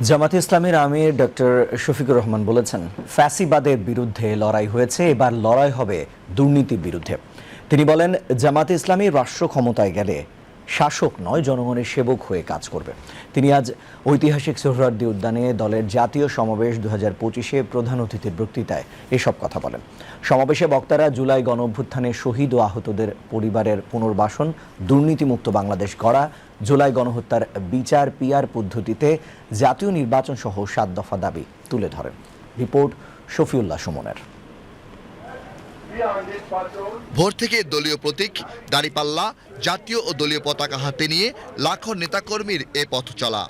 জামাতে ইসলামের আমির ডক্টর শফিকুর রহমান বলেছেন, ফ্যাসিবাদের বিরুদ্ধে লড়াই হয়েছে, এবার লড়াই হবে দুর্নীতির বিরুদ্ধে। তিনি বলেন, জামাতে ইসলামী রাষ্ট্র ক্ষমতায় গেলে শাসক নয়, জনগণের সেবক হয়ে কাজ করবে। তিনি আজ ঐতিহাসিক সোহরার্দি উদ্যানে দলের জাতীয় সমাবেশ দু হাজার পঁচিশে প্রধান অতিথির বক্তৃতায় এসব কথা বলেন। সমাবেশে বক্তারা জুলাই গণ অভ্যুত্থানে শহীদ ও আহতদের পরিবারের পুনর্বাসন, দুর্নীতিমুক্ত বাংলাদেশ গড়া, জুলাই গণহত্যার বিচার, পিআর পদ্ধতিতে জাতীয় নির্বাচন সহ সাত দফা দাবি তুলে ধরেন। রিপোর্ট শফিউল্লাহ সুমনের। ভোর থেকে দলীয় প্রতীক, দাঁড়িপাল্লা, জাতীয় ও দলীয় পতাকা হাতে নিয়ে লাখো নেতাকর্মীর এ পথ চলা।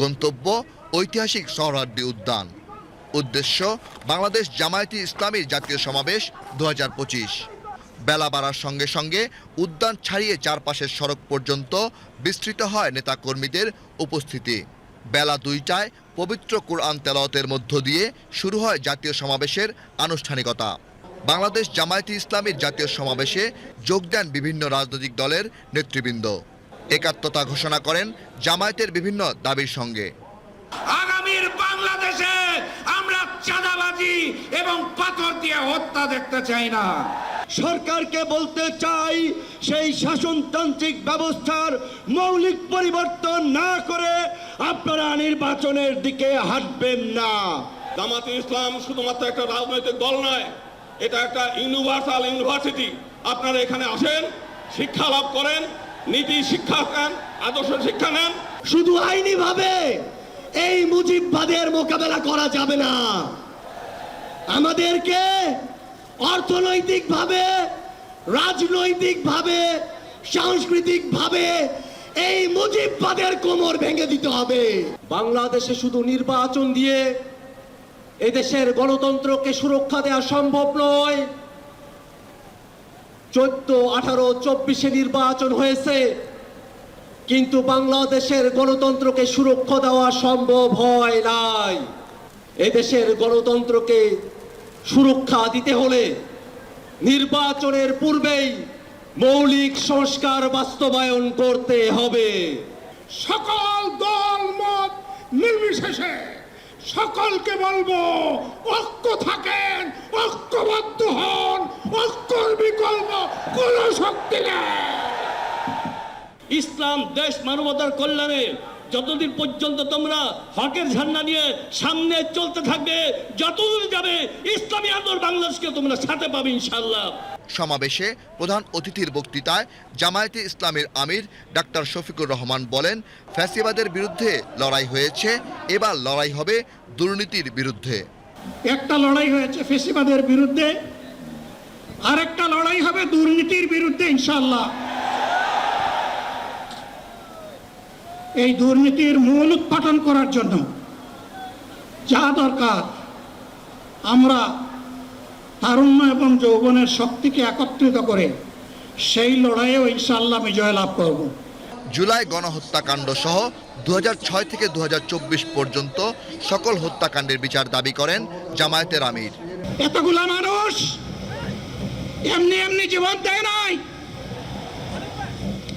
গন্তব্য ঐতিহাসিক সহরার্দি উদ্যান। উদ্দেশ্য, বাংলাদেশ জামায়াতি ইসলামীর জাতীয় সমাবেশ দুহাজার পঁচিশ। বেলা বাড়ার সঙ্গে সঙ্গে উদ্যান ছাড়িয়ে চারপাশের সড়ক পর্যন্ত বিস্তৃত হয় নেতাকর্মীদের উপস্থিতি। বেলা দুইটায় পবিত্র কোরআন তেলাওয়াতের মধ্য দিয়ে শুরু হয় জাতীয় সমাবেশের আনুষ্ঠানিকতা। বাংলাদেশ জামায়াতে ইসলামীর জাতীয় সমাবেশে যোগ দেন বিভিন্ন রাজনৈতিক দলের নেতৃবৃন্দ। একাত্মতা ঘোষণা করেন জামায়াতের বিভিন্ন দাবির সঙ্গে। আগামীর বাংলাদেশে আমরা চাঁদাবাজি এবং পাথর দিয়ে হত্যা দেখতে চাই না। সরকারকে বলতে চাই সেই শাসনতান্ত্রিক ব্যবস্থার মৌলিক পরিবর্তন না করে আপনারা নির্বাচনের দিকে হাঁটবেন না। জামাতে ইসলাম শুধুমাত্র একটা রাজনৈতিক দল নয় এটা একটা ইউনিভার্সাল ইউনিভার্সিটি আপনারা এখানে আসেন শিক্ষা লাভ করেন নীতি শিক্ষা নেন আদর্শ শিক্ষা নেন। শুধু আইনি ভাবে এই মুজিববাদের মোকাবেলা করা যাবে না। আমাদেরকে অর্থনৈতিক ভাবে রাজনৈতিক ভাবে সাংস্কৃতিক ভাবে এই মুজিববাদের কোমর ভেঙে দিতে হবে। বাংলাদেশে শুধু নির্বাচন দিয়ে এদেশের গণতন্ত্রকে সুরক্ষা দেওয়া সম্ভব নয়। চোদ্দ, আঠারো, চব্বিশে নির্বাচন হয়েছে, কিন্তু বাংলাদেশের গণতন্ত্রকে সুরক্ষা দেওয়া সম্ভব হয় নাই। এদেশের গণতন্ত্রকে সুরক্ষা দিতে হলে নির্বাচনের পূর্বেই মৌলিক সংস্কার বাস্তবায়ন করতে হবে। সকল দল, মত নির্বিশেষে সকলকে বলব, ঐক্য থাকেন, ঐক্যবদ্ধ হন, ঐক্যর বিকল্প কোন শক্তি নেই। ইসলাম দেশ মানবতার কল্যাণে যতদিন পর্যন্ত তোমরা হকের ঝান্ডা নিয়ে সামনে চলতে থাকবে যতদূর যাবে ইসলামী আন্দোলন বাংলাদেশকে তোমরা সাথে পাবে ইনশাল্লাহ সমাবেশে প্রধান অতিথির বক্তৃতায় জামায়াতে ইসলামের আমির ডাক্তার শফিকুর রহমান বলেন ফ্যাসিবাদের বিরুদ্ধে লড়াই হয়েছে এবার লড়াই হবে দুর্নীতির বিরুদ্ধে। একটা লড়াই হয়েছে ফ্যাসিবাদের বিরুদ্ধে আরেকটা লড়াই হবে দুর্নীতির বিরুদ্ধে ইনশাল্লাহ এই দুর্নীতির মূল উৎপাটন করার জন্য যা দরকার আমরা তারুণ্য এবং যৌবনের শক্তিকে একত্রিত করে সেই লড়াইয়েও ইনশাল্লাহ বিজয় লাভ করব। জুলাই গণহত্যাকাণ্ড সহ দুহাজার ছয় থেকে দুহাজার চব্বিশ পর্যন্ত সকল হত্যাকাণ্ডের বিচার দাবি করেন জামায়াতের আমির এতগুলা মানুষ এমনি এমনি জীবন দেয় নাই।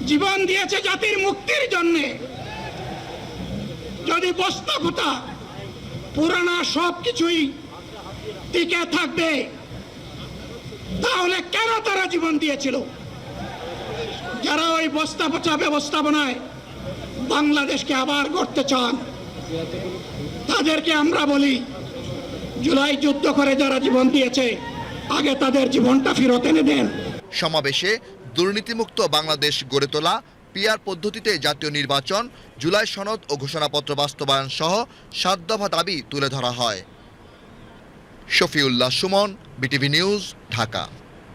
জীবন দিয়েছে জাতির মুক্তির জন্যে। যদি বস্তাপতা পুরানা সব কিছুই টিকে থাকবে, তাহলে কেন তারা জীবন দিয়েছিল? যারা ওই বস্তা পচা ব্যবস্থাপনায় বাংলাদেশকে আবার গড়তে চান, তাদেরকে আমরা বলি, জুলাই যুদ্ধ করে যারা জীবন দিয়েছে, আগে তাদের জীবনটা ফেরত এনে দেন। সমাবেশে দুর্নীতিমুক্ত বাংলাদেশ গড়ে তোলা পিআর পদ্ধতিতে জাতীয় নির্বাচন, জুলাই সনদ ও ঘোষণাপত্র বাস্তবায়ন সহ সাত দফা দাবি তুলে ধরা হয়। Shafiullah Sumon, BTV news, Dhaka.